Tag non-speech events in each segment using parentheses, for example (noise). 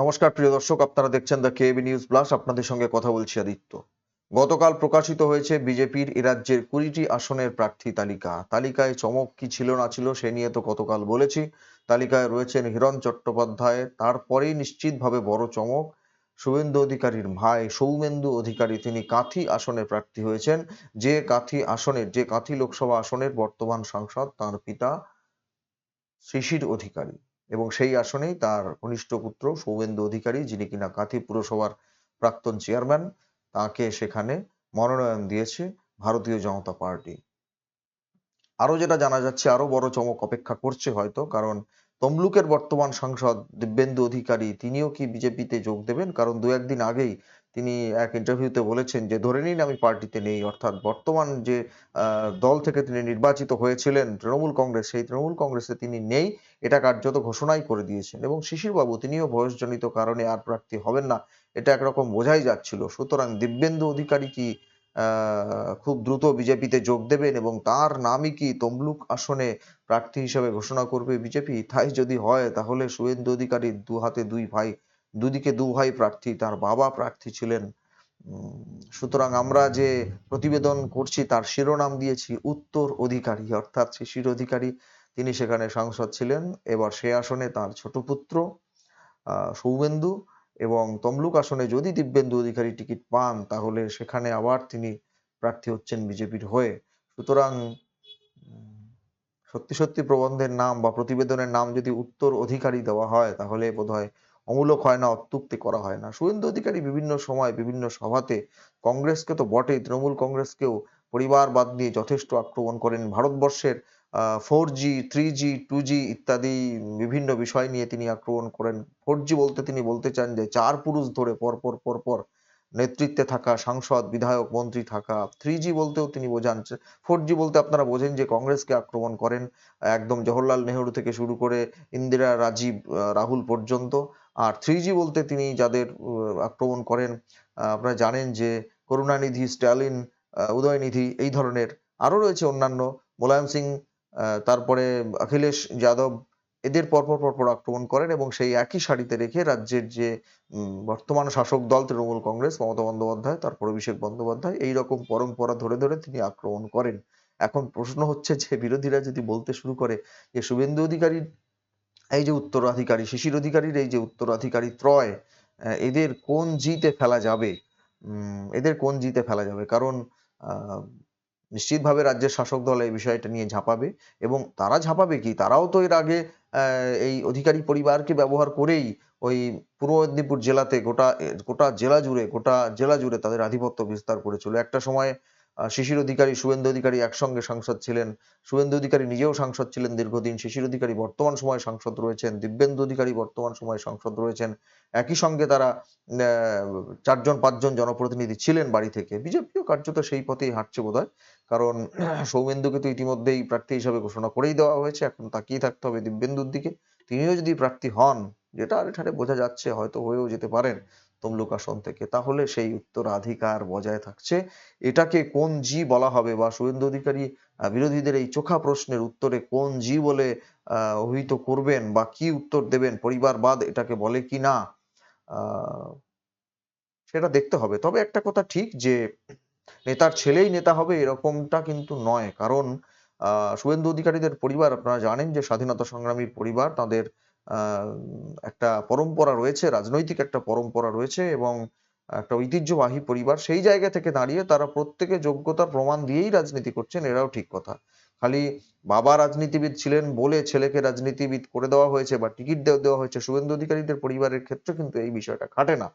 নমস্কার, প্রিয় দর্শক, আপনারা দেখছেন দ্য কেবি নিউজ প্লাস আপনাদের সঙ্গে কথা বলছি আদিত্য। গতকাল প্রকাশিত হয়েছে বিজেপির এ রাজ্যের কুড়িটি আসনের প্রার্থী তালিকা। তালিকায় চমক কি ছিল, না ছিল, সে নিয়ে তো গতকাল বলেছি। তালিকায় রয়েছেন হিরণ চট্টোপাধ্যায়, তারপরেই নিশ্চিতভাবে বড় চমক, শুভেন্দু অধিকারীর ভাই, সৌমেন্দু অধিকারী, তিনি কাঁথি আসনে প্রার্থী হয়েছেন। যে কাঁথি আসনের, যে কাঁথি লোকসভা আসনের বর্তমান সাংসদ, তার পিতা শিশির অধিকারী। এবং সেই আসনেই তার কনিষ্ঠ পুত্র সৌমেন্দু অধিকারী, যিনি কিনা কাঁথি পুরসভার প্রাক্তন চেয়ারম্যান, তাকে সেখানে মনোনয়ন দিয়েছে ভারতীয় জনতা পার্টি। আরও যেটা জানা যাচ্ছে আরও বড় চমক অপেক্ষা করছে হয়তো, কারণ তমলুকের বর্তমান সাংসদ দিব্যেন্দু অধিকারী, তিনিও কি বিজেপিতে যোগ দেবেন? কারণ দু একদিন আগেই তিনি এক ইন্টারভিউতে বলেছেন যে, ধরে নিন আমি পার্টিতে নেই, অর্থাৎ বর্তমান যে দল থেকে তিনি নির্বাচিত হয়েছিলেন, তৃণমূল কংগ্রেস, সেই তৃণমূল কংগ্রেসে তিনি নেই, এটা কার্যত ঘোষণাই করে দিয়েছেন এবং শিশির বাবু তিনিও বয়সজনিত কারণে আর প্রার্থী হবেন না, এটা একরকম বোঝাই যাচ্ছিল। সুতরাং দিব্যেন্দু অধিকারী কি খুব দ্রুত বিজেপিতে যোগ দেবেন এবং তার নামই কি তমলুক আসনে প্রার্থী হিসেবে ঘোষণা করবে বিজেপি? তাই যদি হয়, তাহলে শুভেন্দু অধিকারী দু হাতে দুই ভাই দুদিকে দু ভাই প্রার্থী, তার বাবা প্রার্থী ছিলেন। সুতরাং আমরা যে প্রতিবেদন করছি, তার শিরোনাম দিয়েছি, উত্তর অধিকারী। অর্থাৎ শিশির অধিকারী তিনি সেখানে সাংসদ ছিলেন। এবার সে আসনে তার ছোট পুত্র সৌমেন্দু এবং তমলুক আসনে যদি দিব্যেন্দু অধিকারী টিকিট পান, তাহলে সেখানে আবার তিনি প্রার্থী হচ্ছেন বিজেপির হয়ে। সুতরাং, সত্যি সত্যি প্রবন্ধের নাম বা প্রতিবেদনের নাম যদি উত্তর অধিকারী দেওয়া হয়, তাহলে বোধহয় অমূলক হয় না, অত্যুক্তি করা হয় না। শুভেন্দু অধিকারী বিভিন্ন সময় বিভিন্ন সভাতে কংগ্রেসকে তো বটেই, তৃণমূল কংগ্রেসকেও পরিবারবাদ নিয়ে যথেষ্ট আক্রমণ করেন। ভারতবর্ষের four G three G two G ইত্যাদি বিভিন্ন বিষয় নিয়ে তিনি আক্রমণ করেন। ফোর জি বলতে তিনি বলতে চান যে, চার পুরুষ ধরে পরপর পরপর নেতৃত্বে থাকা, সাংসদ, বিধায়ক, মন্ত্রী থাকা। থ্রি জি বলতেও তিনি বোঝান ফোর জি বলতে আপনারা বোঝেন যে, কংগ্রেসকে আক্রমণ করেন একদম জওহরলাল নেহরু থেকে শুরু করে ইন্দিরা, রাজীব রাহুল পর্যন্ত। আর থ্রি জি বলতে তিনি যাদের আক্রমণ করেন আপনারা জানেন যে করুণানিধি, স্ট্যালিন উদয়নিধি এই ধরনের আরও রয়েছে অন্যান্য। মোলায়েম সিং তারপরে অখিলেশ যাদব, এদের পরপর পরপর আক্রমণ করেন এবং সেই একই সারিতে রেখে রাজ্যের যে বর্তমান শাসক দল তৃণমূল কংগ্রেস, মমতা বন্দ্যোপাধ্যায়, তারপর অভিষেক বন্দ্যোপাধ্যায়, এই রকম পরম্পরা ধরে ধরে তিনি আক্রমণ করেন। এখন প্রশ্ন হচ্ছে যে বিরোধীরা যদি বলতে শুরু করে যে শুভেন্দু অধিকারীর এই যে উত্তরাধিকারী, শিশির অধিকারীর এই যে উত্তরাধিকারী ত্রয় এদের কোন জিতে ফেলা যাবে? এদের কোন জিতে ফেলা যাবে? কারণ নিশ্চিতভাবে রাজ্যের শাসক দল এই বিষয়টা নিয়ে ঝাঁপাবে এবং তারা ঝাঁপাবে কি? তারাও তো এর আগে এই অধিকারী পরিবারকে ব্যবহার করেই ওই পূর্ব মেদিনীপুর জেলাতে গোটা গোটা জেলা জুড়ে, গোটা জেলা জুড়ে তাদের আধিপত্য বিস্তার করেছিল। একটা সময় শিশির অধিকারী, শুভেন্দু অধিকারী একসঙ্গে সাংসদ ছিলেন। শুভেন্দু অধিকারী নিজেও সাংসদ ছিলেন দীর্ঘদিন। শিশির অধিকারী বর্তমান সময়ে সাংসদ রয়েছেন। দিব্যেন্দু অধিকারী বর্তমান সময়ে সাংসদ রয়েছেন। একই সঙ্গে তারা চারজন, পাঁচজন জনপ্রতিনিধি ছিলেন বাড়ি থেকে। বিজেপিও কার্যত সেই পথেই হাঁটছে বোধহয়। কারণ (clears throat) সৌমেন্দুকে তো ইতিমধ্যেই প্রার্থী হিসাবে ঘোষণা করেই দেওয়া হয়েছে। এখন তাকিয়ে থাকতে হবে দিব্যেন্দুর দিকে। তিনিও যদি প্রার্থী হন, যেটা আরেঠারে বোঝা যাচ্ছে, হয়তো হয়েও যেতে পারেন। তমলুক আসন থেকে। তাহলে সেই উত্তরাধিকার বজায় থাকছে। এটাকে কোন জি বলা হবে বা শুভেন্দু অধিকারী বিরোধীদের এই চোখা প্রশ্নের উত্তরে কোন জি বলে অভিহিত করবেন বা কি উত্তর দেবেন পরিবারবাদ এটাকে বলে কি না সেটা দেখতে হবে। তবে একটা কথা ঠিক যে নেতার ছেলেই নেতা হবে এরকমটা কিন্তু নয়। কারণ আহ, শুভেন্দু অধিকারীদের পরিবার আপনারা জানেন যে স্বাধীনতা সংগ্রামীর পরিবার তাদের একটা পরম্পরা রয়েছে, রাজনৈতিক একটা পরম্পরা রয়েছে এবং একটা ঐতিহ্যবাহী পরিবার সেই জায়গা থেকে দাঁড়িয়ে তারা প্রত্যেকে যোগ্যতার প্রমাণ দিয়েই রাজনীতি করছেন, এরাও ঠিক কথা। খালি বাবা রাজনীতিবিদ ছিলেন বলে ছেলেকে রাজনীতিবিদ করে দেওয়া হয়েছে বা টিকিট দেওয়া হয়েছে শুভেন্দু অধিকারীদের পরিবারের ক্ষেত্রে কিন্তু এই বিষয়টা খাটে না।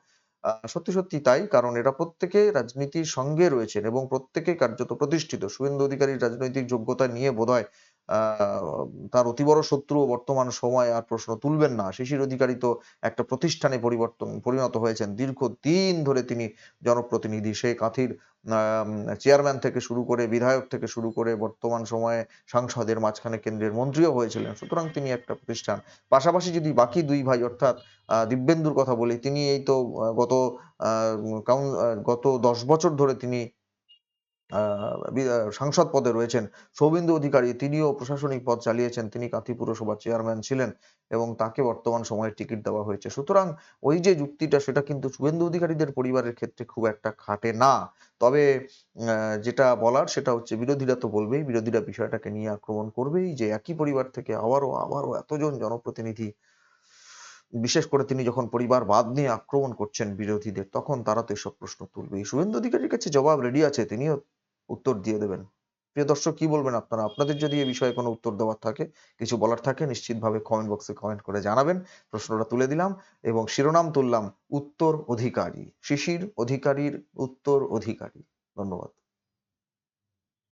সত্যি সত্যি তাই, কারণ এরা প্রত্যেকে রাজনীতির সঙ্গে রয়েছেন এবং প্রত্যেকে কার্যত প্রতিষ্ঠিত। শুভেন্দু অধিকারীর রাজনৈতিক যোগ্যতা নিয়ে বোধহয় তার অতি বড় শত্রু বর্তমান সময় আর প্রশ্ন তুলবেন না। শিশির অধিকারী তো একটা প্রতিষ্ঠানে পরিবর্তন, পরিণত হয়েছেন। দীর্ঘদিন ধরে তিনি জনপ্রতিনিধি। সেই কাঁথির চেয়ারম্যান থেকে শুরু করে বিধায়ক থেকে শুরু করে বর্তমান সময়ে সাংসদের মাঝখানে কেন্দ্রের মন্ত্রীও হয়েছিলেন। সুতরাং তিনি একটা প্রতিষ্ঠান। পাশাপাশি যদি বাকি দুই ভাই অর্থাৎ দিব্যেন্দুর কথা বলি, তিনি এই তো গত গত দশ বছর ধরে তিনি সাংসদ পদে রয়েছেন সৌবিন্দু অধিকারী। তিনিও প্রশাসনিক পদ চালিয়েছেন। তিনি কাঁথি পুরসভার চেয়ারম্যান ছিলেন এবং তাকে বর্তমান সময়ে টিকিট দেওয়া হয়েছে। সুতরাং ওই যে যুক্তিটা, সেটা কিন্তু শুভেন্দু অধিকারীদের পরিবারের ক্ষেত্রে খুব একটা খাটে না। তবে যেটা বলার, সেটা হচ্ছে বিরোধীরা তো বলবেই, বিরোধীরা বিষয়টাকে নিয়ে আক্রমণ করবেই যে একই পরিবার থেকে আবারও আবারও এতজন জনপ্রতিনিধি, বিশেষ করে তিনি যখন পরিবার বাদ নিয়ে আক্রমণ করছেন বিরোধীদের, তখন তারা তো এসব প্রশ্ন তুলবেই। শুভেন্দু অধিকারীর কাছে জবাব রেডি আছে। তিনিও উত্তর দিয়ে দেবেন। প্রিয় দর্শক, কি বলবেন আপনারা? আপনাদের যদি এই বিষয়ে কোনো উত্তর দেওয়ার থাকে, কিছু বলার থাকে, নিশ্চিতভাবে কমেন্ট বক্সে কমেন্ট করে জানাবেন। প্রশ্নটা তুলে দিলাম এবং শিরোনাম তুললাম উত্তর অধিকারী, শিশির অধিকারীর উত্তর অধিকারী। ধন্যবাদ।